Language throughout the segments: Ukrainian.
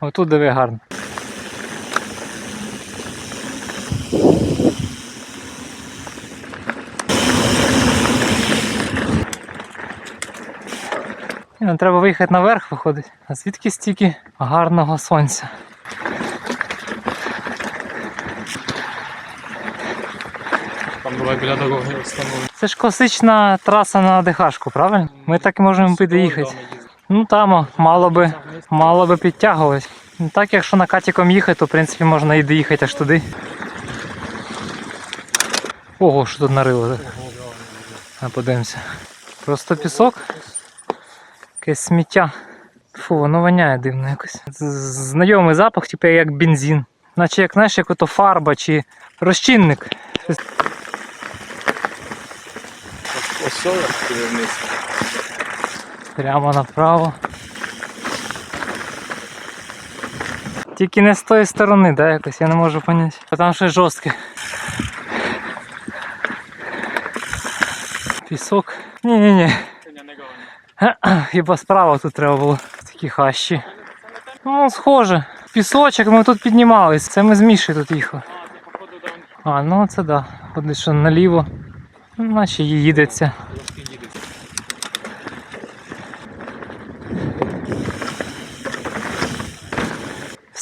Отут диви гарно. Ні, ну, треба виїхати наверх, виходить. А звідки стільки гарного сонця? Там давай біля дороги встановити. Це ж класична траса на ДХшку, правильно? Ми так і можемо під'їхати. Ну там мало би, мало би підтягуватись. Ну, Так, якщо на катіком їхати, то в принципі можна і доїхати аж туди. Ого, що тут нарило. Подивимося. Просто пісок. Якесь сміття. Фу, воно воняє дивно якось. Знайомий запах, типу як бензин. Наче як знаєш, як ото фарба чи розчинник. Як вниз. Прямо направо. Тільки не з тої сторони, да, якось, я не можу поняти. Бо Там ще жорстке. Пісок. Ні-ні-ні. Хіба справа тут треба було. Такі хащі. Ну, схоже. Пісочок, ми тут піднімались. Це ми з Мішею тут їхали. А, ну це да. Ходить, що наліво. Ну, Наче їдеться.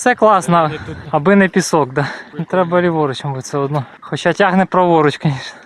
Все класно, аби не пісок, да. Треба ліворуч, мабуть, все одно. Хоча тягне праворуч, звісно.